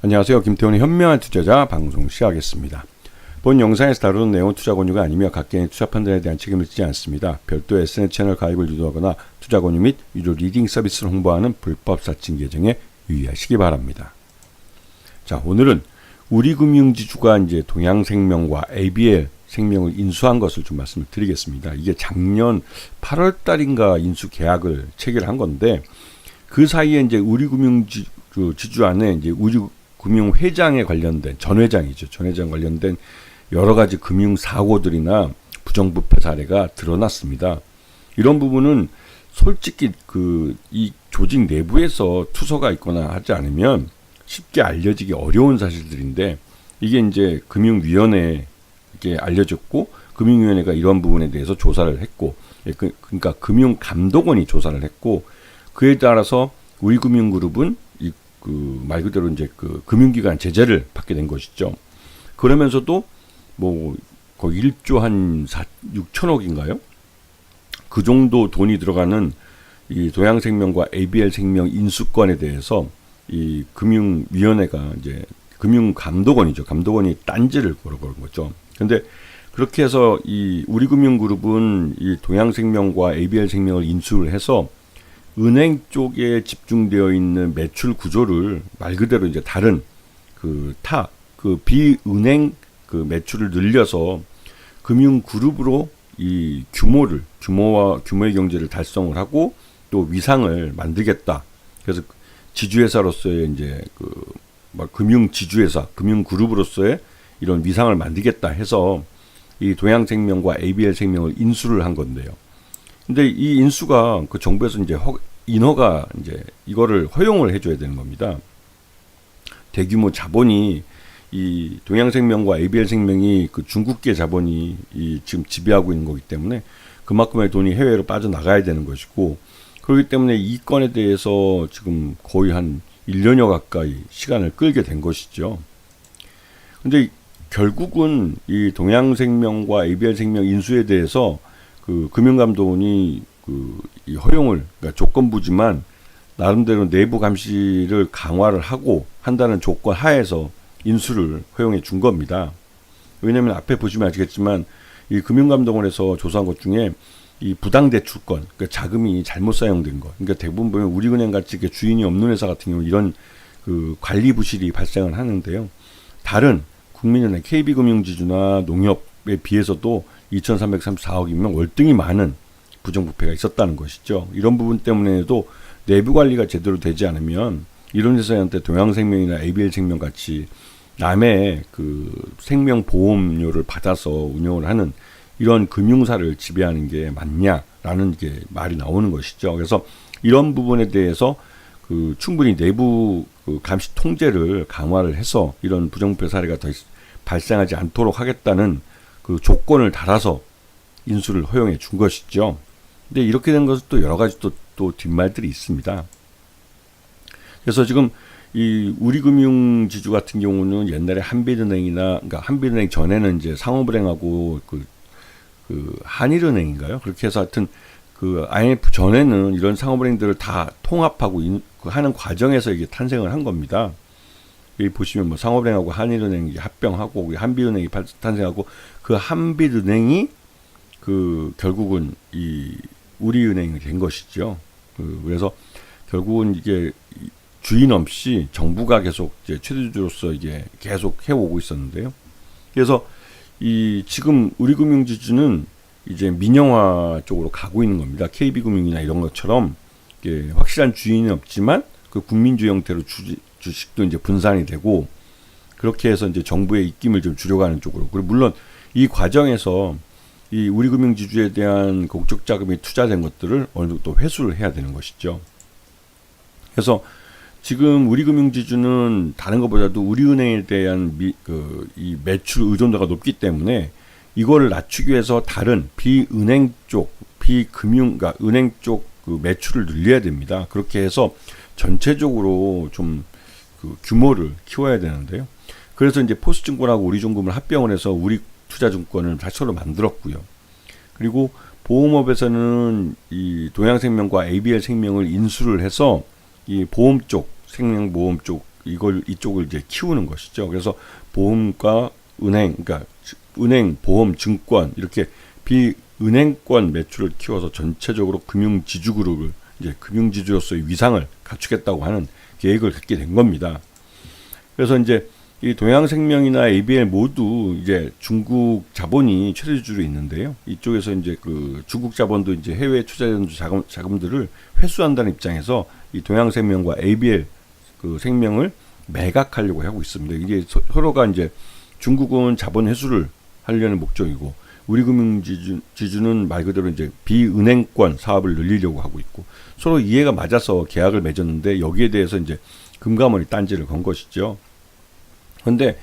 안녕하세요. 김태훈의 현명한 투자자 방송 시작하겠습니다. 본 영상에서 다루는 내용은 투자 권유가 아니며 각개인의 투자 판단에 대한 책임을 지지 않습니다. 별도 SNS 채널 가입을 유도하거나 투자 권유 및 유료 리딩 서비스를 홍보하는 불법 사칭 계정에 유의하시기 바랍니다. 자, 오늘은 우리금융지주가 이제 동양생명과 ABL 생명을 인수한 것을 좀 말씀을 드리겠습니다. 이게 작년 8월 달인가 인수 계약을 체결한 건데 그 사이에 이제 우리금융지주 그 지주 안에 이제 우리 금융 회장에 관련된 전 회장이죠. 전 회장 관련된 여러 가지 금융 사고들이나 부정부패 사례가 드러났습니다. 이런 부분은 솔직히 그 이 조직 내부에서 투서가 있거나 하지 않으면 쉽게 알려지기 어려운 사실들인데 이게 이제 금융위원회에 알려졌고 금융위원회가 이런 부분에 대해서 조사를 했고 예, 그, 그러니까 금융감독원이 조사를 했고 그에 따라서 우리금융그룹은 이 그 말 그대로 이제 그 금융기관 제재를 받게 된 것이죠. 그러면서도 뭐 거의 1조 한 4, 6천억인가요? 그 정도 돈이 들어가는 이 도양생명과 ABL생명 인수권에 대해서 이 금융위원회가 이제 금융감독원이죠. 감독원이 딴지를 걸어버린 거죠. 근데 그렇게 해서 이 우리금융그룹은 이 동양생명과 ABL생명을 인수를 해서 은행 쪽에 집중되어 있는 매출 구조를 말 그대로 이제 다른 그 타, 그 비은행 그 매출을 늘려서 금융 그룹으로 이 규모를 규모와 규모의 경제를 달성을 하고 또 위상을 만들겠다. 그래서 지주회사로서의 이제 그막 금융 지주회사, 금융 그룹으로서의 이런 위상을 만들겠다 해서 이 동양생명과 ABL생명을 인수를 한 건데요. 근데 이 인수가 그 정부에서 이제 허, 인허가 이제 이거를 허용을 해줘야 되는 겁니다. 대규모 자본이 이 동양생명과 ABL생명이 그 중국계 자본이 이 지금 지배하고 있는 거기 때문에 그만큼의 돈이 해외로 빠져나가야 되는 것이고 그렇기 때문에 이 건에 대해서 지금 거의 한 1년여 가까이 시간을 끌게 된 것이죠. 근데 결국은 이 동양생명과 ABL생명 인수에 대해서 그 금융감독원이 그 이 허용을 그러니까 조건부지만 나름대로 내부 감시를 강화를 하고 한다는 조건 하에서 인수를 허용해 준 겁니다. 왜냐하면 앞에 보시면 아시겠지만 이 금융감독원에서 조사한 것 중에 이 부당대출권, 그러니까 자금이 잘못 사용된 것. 그러니까 대부분 보면 우리은행 같이 주인이 없는 회사 같은 경우 이런 그 관리 부실이 발생을 하는데요. 다른 국민은행, KB금융지주나 농협에 비해서도 2,334억이면 월등히 많은 부정부패가 있었다는 것이죠. 이런 부분 때문에도 내부 관리가 제대로 되지 않으면 이런 회사한테 동양생명이나 ABL생명 같이 남의 그 생명보험료를 받아서 운영을 하는 이런 금융사를 지배하는 게 맞냐라는 게 말이 나오는 것이죠. 그래서 이런 부분에 대해서 그 충분히 내부 그 감시 통제를 강화를 해서 이런 부정부패 사례가 더 발생하지 않도록 하겠다는 그 조건을 달아서 인수를 허용해 준 것이죠. 근데 이렇게 된 것은 또 여러 가지 또, 또 뒷말들이 있습니다. 그래서 지금 이 우리금융지주 같은 경우는 옛날에 한빛은행이나 그러니까 한빛은행 전에는 이제 상업은행하고 그, 그 한일은행인가요? 그렇게 해서 하여튼 그 IMF 전에는 이런 상업은행들을 다 통합하고 인, 그 하는 과정에서 이게 탄생을 한 겁니다. 여기 보시면 뭐 상업은행하고 한일은행이 합병하고 한빛은행이 탄생하고 그 한빛은행이 그 결국은 이 우리은행이 된 것이죠. 그 그래서 결국은 이게 주인 없이 정부가 계속 이제 최대주로서 이게 계속 해오고 있었는데요. 그래서 이 지금 우리 금융지주는 이제 민영화 쪽으로 가고 있는 겁니다. KB금융이나 이런 것처럼 확실한 주인은 없지만 그 국민주 형태로 주, 주식도 이제 분산이 되고 그렇게 해서 이제 정부의 입김을 좀 줄여가는 쪽으로. 그리고 물론 이 과정에서 이 우리 금융 지주에 대한 공적 자금이 투자된 것들을 어느 정도 회수를 해야 되는 것이죠. 그래서 지금 우리 금융 지주는 다른 것보다도 우리은행에 대한 미, 그, 이 매출 의존도가 높기 때문에 이거를 낮추기 위해서 다른 비은행 쪽, 비금융, 그러니까 은행 쪽그 매출을 늘려야 됩니다. 그렇게 해서 전체적으로 좀 그 규모를 키워야 되는데요. 그래서 이제 포스증권하고 우리증권을 합병을 해서 우리 투자증권을 자체로 만들었고요. 그리고 보험업에서는 이 동양생명과 ABL 생명을 인수를 해서 이 보험 쪽 생명보험 쪽 이걸 이쪽을 이제 키우는 것이죠. 그래서 보험과 은행, 그러니까 은행, 보험, 증권 이렇게 비은행권 매출을 키워서 전체적으로 금융 지주 그룹을 이제 금융 지주로서의 위상을 갖추겠다고 하는 계획을 갖게 된 겁니다. 그래서 이제 이 동양생명이나 ABL 모두 이제 중국 자본이 최대주로 있는데요. 이쪽에서 이제 그 중국 자본도 이제 해외 투자연주 자금 자금들을 회수한다는 입장에서 이 동양생명과 ABL 그 생명을 매각하려고 하고 있습니다. 이게 서, 서로가 이제 중국은 자본 회수를 하려는 목적이고 우리 금융지주는 말 그대로 이제 비은행권 사업을 늘리려고 하고 있고 서로 이해가 맞아서 계약을 맺었는데 여기에 대해서 이제 금감원이 딴지를 건 것이죠. 그런데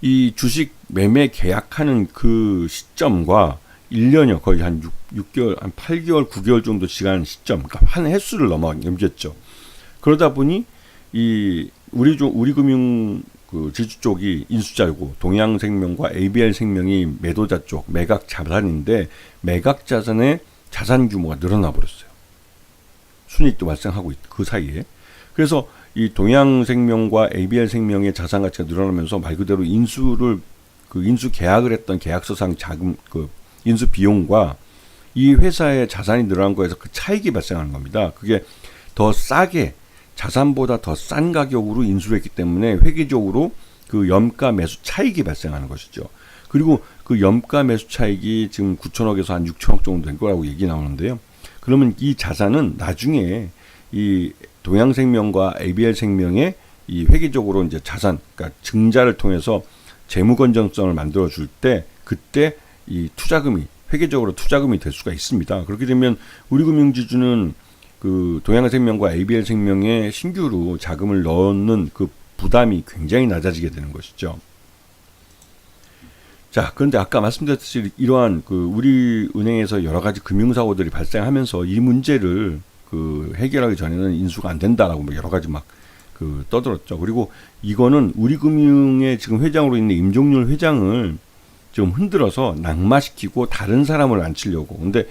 이 주식 매매 계약하는 그 시점과 1년여 거의 한 6, 6개월, 한 8개월, 9개월 정도 지난 시점, 그러니까 한 횟수를 넘어 넘겼죠. 그러다 보니 이 우리 조, 우리 금융 그 지주 쪽이 인수자고 동양생명과 ABL 생명이 매도자 쪽 매각 자산인데 매각 자산의 자산 규모가 늘어나 버렸어요. 순이익도 발생하고 있, 그 사이에. 그래서 이 동양생명과 ABL 생명의 자산 가치가 늘어나면서 말 그대로 인수를 그 인수 계약을 했던 계약서상 자금 그 인수 비용과 이 회사의 자산이 늘어난 거에서 그 차익이 발생하는 겁니다. 그게 더 싸게 자산보다 더 싼 가격으로 인수를 했기 때문에 회계적으로 그 염가 매수 차익이 발생하는 것이죠. 그리고 그 염가 매수 차익이 지금 9천억에서 한 6천억 정도 된 거라고 얘기 나오는데요. 그러면 이 자산은 나중에 이 동양생명과 ABL 생명의 이 회계적으로 이제 자산, 그러니까 증자를 통해서 재무 건전성을 만들어 줄 때 그때 이 투자금이 회계적으로 투자금이 될 수가 있습니다. 그렇게 되면 우리 금융지주는 그 동양생명과 ABL 생명에 신규로 자금을 넣는 그 부담이 굉장히 낮아지게 되는 것이죠. 자, 그런데 아까 말씀드렸듯이 이러한 그 우리 은행에서 여러 가지 금융 사고들이 발생하면서 이 문제를 그 해결하기 전에는 인수가 안 된다라고 뭐 여러 가지 막 그 떠들었죠. 그리고 이거는 우리금융의 지금 회장으로 있는 임종률 회장을 좀 흔들어서 낙마시키고 다른 사람을 앉히려고. 근데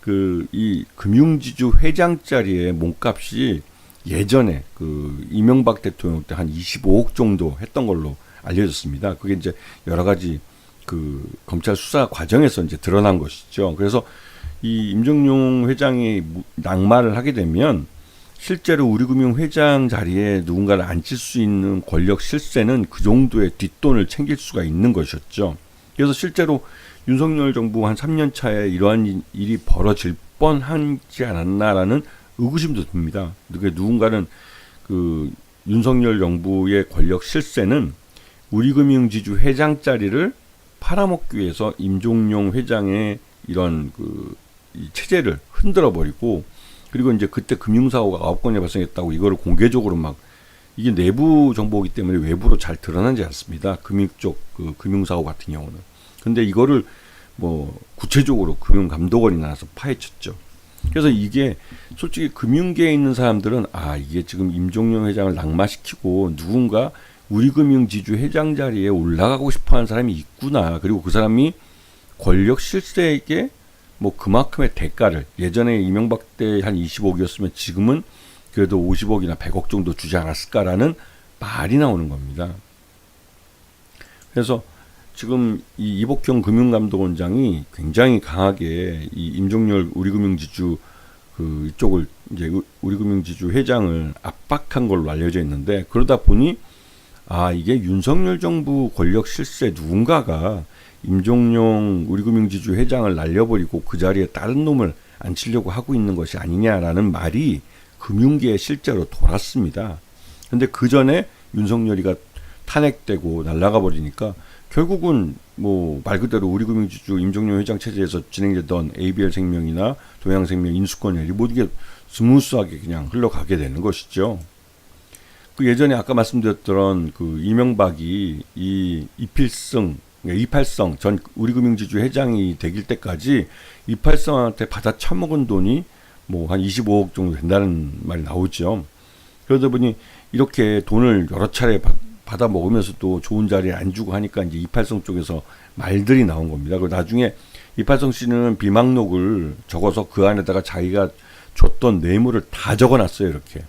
그 이 금융지주 회장 자리의 몸값이 예전에 그 이명박 대통령 때 한 25억 정도 했던 걸로 알려졌습니다. 그게 이제 여러 가지 그 검찰 수사 과정에서 이제 드러난 것이죠. 그래서 이 임종용 회장이 낙마를 하게 되면 실제로 우리금융 회장 자리에 누군가를 앉힐 수 있는 권력 실세는 그 정도의 뒷돈을 챙길 수가 있는 것이었죠. 그래서 실제로 윤석열 정부 한 3년 차에 이러한 일이 벌어질 뻔하지 않았나라는 의구심도 듭니다. 그게 누군가는 그 윤석열 정부의 권력 실세는 우리금융지주 회장 자리를 팔아먹기 위해서 임종용 회장의 이런 그 이 체제를 흔들어 버리고 그리고 이제 그때 금융사고가 아홉 건이 발생했다고 이거를 공개적으로 막 이게 내부 정보이기 때문에 외부로 잘 드러나지 않습니다. 금융 쪽 그 금융사고 같은 경우는. 근데 이거를 뭐 구체적으로 금융감독원이 나와서 파헤쳤죠. 그래서 이게 솔직히 금융계에 있는 사람들은 아 이게 지금 임종용 회장을 낙마시키고 누군가 우리금융지주 회장 자리에 올라가고 싶어하는 사람이 있구나. 그리고 그 사람이 권력 실세에게 뭐 그만큼의 대가를 예전에 이명박 때 한 20억이었으면 지금은 그래도 50억이나 100억 정도 주지 않았을까라는 말이 나오는 겁니다. 그래서 지금 이 이복경 금융감독원장이 굉장히 강하게 이 임종열 우리금융지주 그 이쪽을 이제 우리금융지주 회장을 압박한 걸로 알려져 있는데 그러다 보니 아 이게 윤석열 정부 권력 실세 누군가가 임종용 우리금융지주 회장을 날려버리고 그 자리에 다른 놈을 앉히려고 하고 있는 것이 아니냐라는 말이 금융계에 실제로 돌았습니다. 근데 그 전에 윤석열이가 탄핵되고 날라가 버리니까 결국은 뭐 말 그대로 우리금융지주 임종용 회장 체제에서 진행되던 ABL 생명이나 동양생명 인수권이 모든 게 스무스하게 그냥 흘러가게 되는 것이죠. 그 예전에 아까 말씀드렸던 그 이명박이 이 이필승 이팔성 전 우리금융지주 회장이 되길 때까지 이팔성한테 받아 처먹은 돈이 뭐 한 25억 정도 된다는 말이 나오죠. 그러다 보니 이렇게 돈을 여러 차례 받아 먹으면서도 좋은 자리에 안 주고 하니까 이제 이팔성 쪽에서 말들이 나온 겁니다. 그리고 나중에 이팔성 씨는 비망록을 적어서 그 안에다가 자기가 줬던 뇌물을 다 적어놨어요. 이렇게.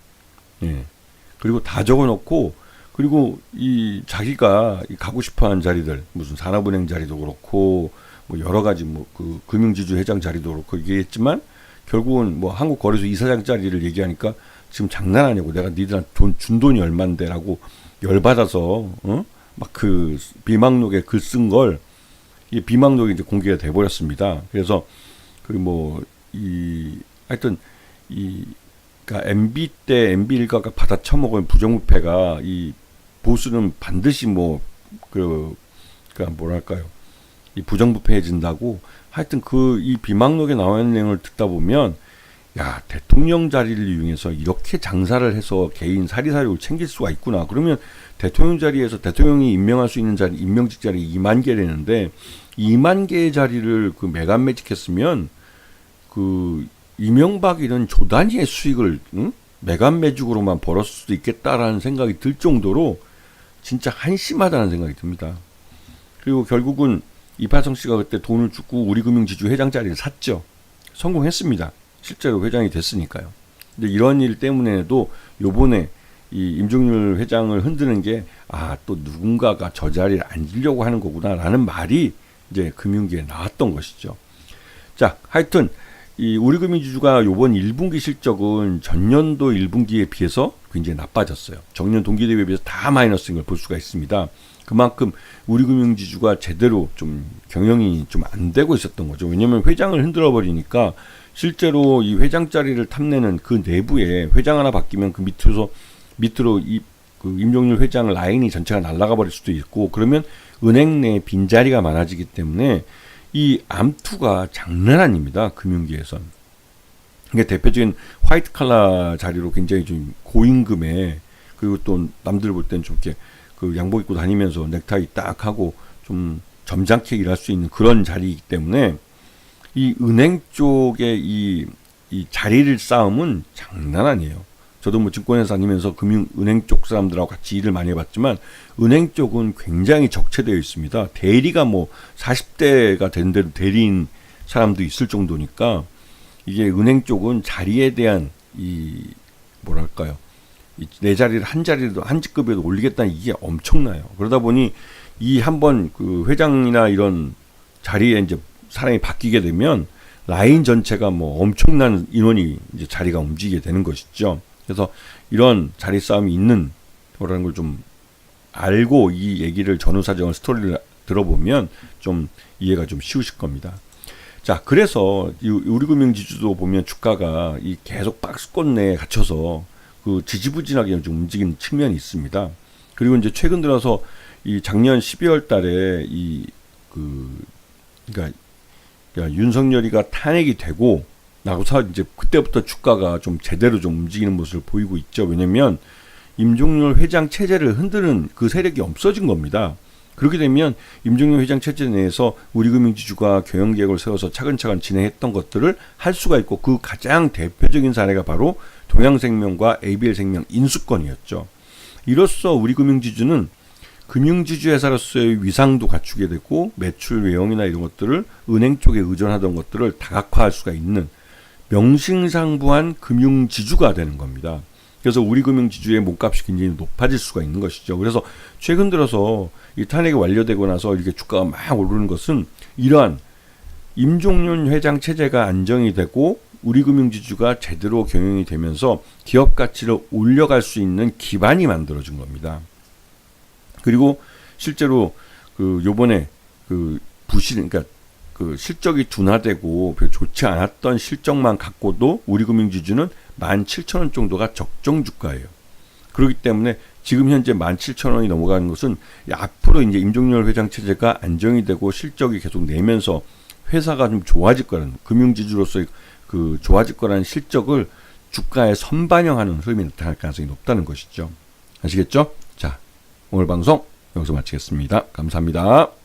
예. 그리고 다 적어놓고 그리고 이 자기가 이 가고 싶어하는 자리들 무슨 산업은행 자리도 그렇고 뭐 여러 가지 뭐 그 금융지주 회장 자리도 그렇고 얘기했지만 결국은 뭐 한국 거래소 이사장 자리를 얘기하니까 지금 장난 아니고 내가 니들한테 돈 준 돈이 얼만데라고 열받아서 어? 막그 비망록에 글 쓴 걸 이 비망록이 이제 공개가 돼 버렸습니다. 그래서 그뭐이 하여튼 이 그러니까 MB 때 MB 일가가 받아 처먹은 부정부패가 이 보수는 반드시 뭐 그 그러니까 뭐랄까요. 이 부정부패해진다고. 하여튼 그 이 비망록에 나와 있는 내용을 듣다 보면 야 대통령 자리를 이용해서 이렇게 장사를 해서 개인 사리사욕을 챙길 수가 있구나. 그러면 대통령 자리에서 대통령이 임명할 수 있는 자리 임명직 자리 2만 개라는데 2만 개의 자리를 그 매간 매직했으면 그 이명박 이런 조단위의 수익을 응? 매간 매직으로만 벌었을 수도 있겠다라는 생각이 들 정도로 진짜 한심하다는 생각이 듭니다. 그리고 결국은 이파성 씨가 그때 돈을 주고 우리금융지주 회장 자리를 샀죠. 성공했습니다. 실제로 회장이 됐으니까요. 근데 이런 일 때문에도 요번에 이 임종률 회장을 흔드는 게 아 또 누군가가 저 자리에 앉으려고 하는 거구나라는 말이 이제 금융계에 나왔던 것이죠. 자, 하여튼 이 우리금융지주가 요번 1분기 실적은 전년도 1분기에 비해서 굉장히 나빠졌어요. 정년 동기 대비에 비해서 다 마이너스인 걸 볼 수가 있습니다. 그만큼 우리금융지주가 제대로 좀 경영이 좀 안 되고 있었던 거죠. 왜냐하면 회장을 흔들어 버리니까 실제로 이 회장 자리를 탐내는 그 내부에 회장 하나 바뀌면 그 밑으로 밑으로 이 그 임종률 회장 라인이 전체가 날아가 버릴 수도 있고 그러면 은행 내 빈자리가 많아지기 때문에 이 암투가 장난 아닙니다. 금융계에선. 그게 대표적인 화이트 칼라 자리로 굉장히 좀 고임금에 그리고 또 남들 볼 땐 좀 이렇게 그 양복 입고 다니면서 넥타이 딱 하고 좀 점잖게 일할 수 있는 그런 자리이기 때문에 이 은행 쪽의 이, 이 자리를 싸움은 장난 아니에요. 저도 뭐 증권회사 다니면서 금융 은행 쪽 사람들하고 같이 일을 많이 해봤지만 은행 쪽은 굉장히 적체되어 있습니다. 대리가 뭐 40대가 된데도 대리인 사람도 있을 정도니까 이게 은행 쪽은 자리에 대한 이 뭐랄까요 이내 자리를 한 자리도 한 직급에도 올리겠다는 이게 엄청나요. 그러다 보니 이 한번 그 회장이나 이런 자리에 이제 사람이 바뀌게 되면 라인 전체가 뭐 엄청난 인원이 이제 자리가 움직이게 되는 것이죠. 그래서 이런 자리 싸움이 있는 거라는 걸 좀 알고 이 얘기를 전후 사정을 스토리를 들어보면 좀 이해가 좀 쉬우실 겁니다. 자, 그래서 이 우리금융 지주도 보면 주가가 이 계속 박스권 내에 갇혀서 그 지지부진하게 좀 움직이는 측면이 있습니다. 그리고 이제 최근 들어서 이 작년 12월 달에 이 그 그러니까, 그러니까 윤석열이가 탄핵이 되고 나고서 이제 그때부터 주가가 좀 제대로 좀 움직이는 모습을 보이고 있죠. 왜냐면 임종률 회장 체제를 흔드는 그 세력이 없어진 겁니다. 그렇게 되면 임종률 회장 체제 내에서 우리금융지주가 경영 계획을 세워서 차근차근 진행했던 것들을 할 수가 있고 그 가장 대표적인 사례가 바로 동양생명과 ABL생명 인수권이었죠. 이로써 우리금융지주는 금융지주 회사로서의 위상도 갖추게 되고 매출 외형이나 이런 것들을 은행 쪽에 의존하던 것들을 다각화할 수가 있는 명실상부한 금융지주가 되는 겁니다. 그래서 우리 금융지주의 몸값이 굉장히 높아질 수가 있는 것이죠. 그래서 최근 들어서 이 탄핵이 완료되고 나서 이렇게 주가가 막 오르는 것은 이러한 임종윤 회장 체제가 안정이 되고 우리 금융지주가 제대로 경영이 되면서 기업 가치를 올려갈 수 있는 기반이 만들어진 겁니다. 그리고 실제로 그 요번에 그 부실 그러니까 그 실적이 둔화되고 별 좋지 않았던 실적만 갖고도 우리 금융지주는 17,000원 정도가 적정 주가예요. 그렇기 때문에 지금 현재 17,000원이 넘어가는 것은 앞으로 이제 임종열 회장 체제가 안정이 되고 실적이 계속 내면서 회사가 좀 좋아질 거라는 금융지주로서의 그 좋아질 거라는 실적을 주가에 선반영하는 흐름이 나타날 가능성이 높다는 것이죠. 아시겠죠? 자, 오늘 방송 여기서 마치겠습니다. 감사합니다.